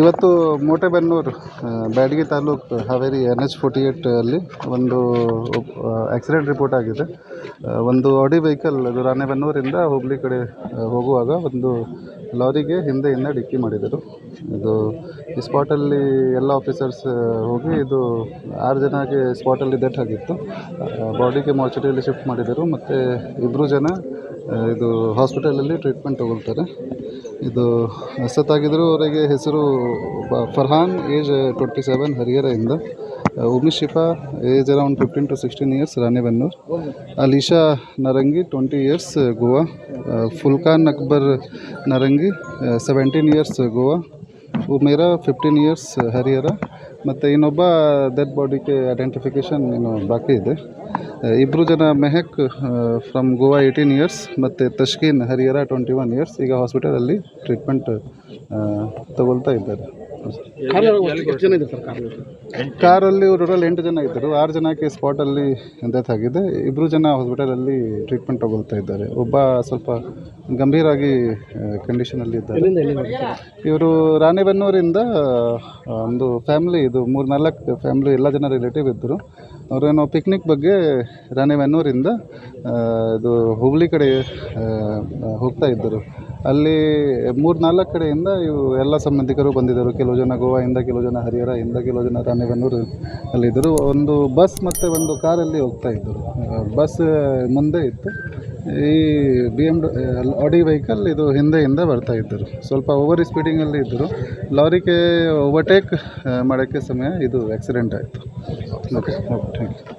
ಇವತ್ತು Motebennur Byadgi taluk Haveri N H forty eight ಅಲ್ಲಿ ಒಂದು ಆಕ್ಸಿಡೆಂಟ್ ರಿಪೋರ್ಟ್ ಆಗಿದೆ. ಒಂದು ಆಡಿ ವೆಹಿಕಲ್ ಅದು ರಾಣೆಬೆನ್ನೂರಿಂದ ಹುಬ್ಳಿ ಕಡೆ ಹೋಗುವಾಗ ಒಂದು ಲಾರಿಗೆ ಹಿಂದೆಯಿಂದ ಡಿಕ್ಕಿ ಮಾಡಿದರು. ಇದು ಈ ಸ್ಪಾಟಲ್ಲಿ ಎಲ್ಲ ಆಫೀಸರ್ಸ್ ಹೋಗಿ ಇದು ಆರು ಜನಕ್ಕೆ ಸ್ಪಾಟಲ್ಲಿ ಡೆತ್ ಆಗಿತ್ತು. ಬಾಡಿಗೆ ಮಾರ್ಚುರಿಯಲ್ಲಿ ಶಿಫ್ಟ್ ಮಾಡಿದರು. ಮತ್ತು ಇಬ್ಬರು ಜನ ಇದು ಹಾಸ್ಪಿಟಲಲ್ಲಿ ಟ್ರೀಟ್ಮೆಂಟ್ ತಗೊಳ್ತಾರೆ. ಇದು ಸತ್ತಾಗಿದ್ದರು ಅವರಿಗೆ ಹೆಸರು Farhan, age twenty seven ಹರಿಹರದಿಂದ Umesh Shifa, age around fifteen to sixteen years, Ranebennur. Alisha Narangi, twenty years, Goa. Fulkan Akbar Narangi seventeen years, Goa. Umera, fifteen years, Harihar. ಮತ್ತು ಇನ್ನೊಬ್ಬ ಡೆಡ್ ಬಾಡಿಗೆ ಐಡೆಂಟಿಫಿಕೇಷನ್ ಇನ್ನು ಬಾಕಿ ಇದೆ. ಇಬ್ಬರು ಜನ Mehak from Goa eighteen years ಮತ್ತು Tashkeen Harihar twenty one years ಈಗ ಹಾಸ್ಪಿಟಲಲ್ಲಿ ಟ್ರೀಟ್ಮೆಂಟ್ ತಗೊಳ್ತಾ ಇದ್ದಾರೆ. ಕಾರಲ್ಲಿ ಟೋಟಲ್ ಎಂಟು. ಜನ ಇದ್ದರು. ಆರು ಜನಕ್ಕೆ ಸ್ಪಾಟಲ್ಲಿ ಡೆತ್ ಆಗಿದೆ. ಇಬ್ಬರು ಜನ ಹಾಸ್ಪಿಟಲಲ್ಲಿ ಟ್ರೀಟ್ಮೆಂಟ್ ತಗೊಳ್ತಾ ಇದ್ದಾರೆ. ಒಬ್ಬ ಸ್ವಲ್ಪ ಗಂಭೀರಾಗಿ ಕಂಡೀಷನಲ್ಲಿ ಇದ್ದಾರೆ. ಇವರು ರಾಣಿಬೆನ್ನೂರಿಂದ ಒಂದು ಫ್ಯಾಮಿಲಿ ಇದು ಮೂರು ನಾಲ್ಕು ಫ್ಯಾಮಿಲಿ ಎಲ್ಲ ಜನ ರಿಲೇಟಿವ್ ಇದ್ದರು. ಅವರೇನೋ ಪಿಕ್ನಿಕ್ ಬಗ್ಗೆ ರಾಣಿಬೆನ್ನೂರಿಂದ ಇದು ಹುಬ್ಳಿ ಕಡೆ ಹೋಗ್ತಾ ಇದ್ದರು. ಅಲ್ಲಿ ಮೂರು ನಾಲ್ಕು ಕಡೆಯಿಂದ ಇವು ಎಲ್ಲ ಸಂಬಂಧಿಕರು ಬಂದಿದ್ದರು. ಕೆಲವು ಜನ ಗೋವಾಯಿಂದ, ಕೆಲವು ಜನ ಹರಿಹರದಿಂದ ಕೆಲವು ಜನ ರಾಣೆಬೆನ್ನೂರು ಅಲ್ಲಿದ್ದರು ಒಂದು ಬಸ್ ಮತ್ತು ಒಂದು ಕಾರಲ್ಲಿ ಹೋಗ್ತಾ ಇದ್ದರು. ಬಸ್ ಮುಂದೆ ಇತ್ತು. ಈ ಬಿ ಎಂ ಆಡಿ ವೆಹಿಕಲ್ ಇದು ಹಿಂದೆಯಿಂದ ಬರ್ತಾ ಇದ್ದರು. ಸ್ವಲ್ಪ ಓವರ್ ಸ್ಪೀಡಿಂಗಲ್ಲಿ ಇದ್ದರು. ಲಾರಿಗೆ ಓವರ್ಟೇಕ್ ಮಾಡೋಕ್ಕೆ ಸಮಯ ಇದು ಆಕ್ಸಿಡೆಂಟ್ ಆಯಿತು. Okay okay thank you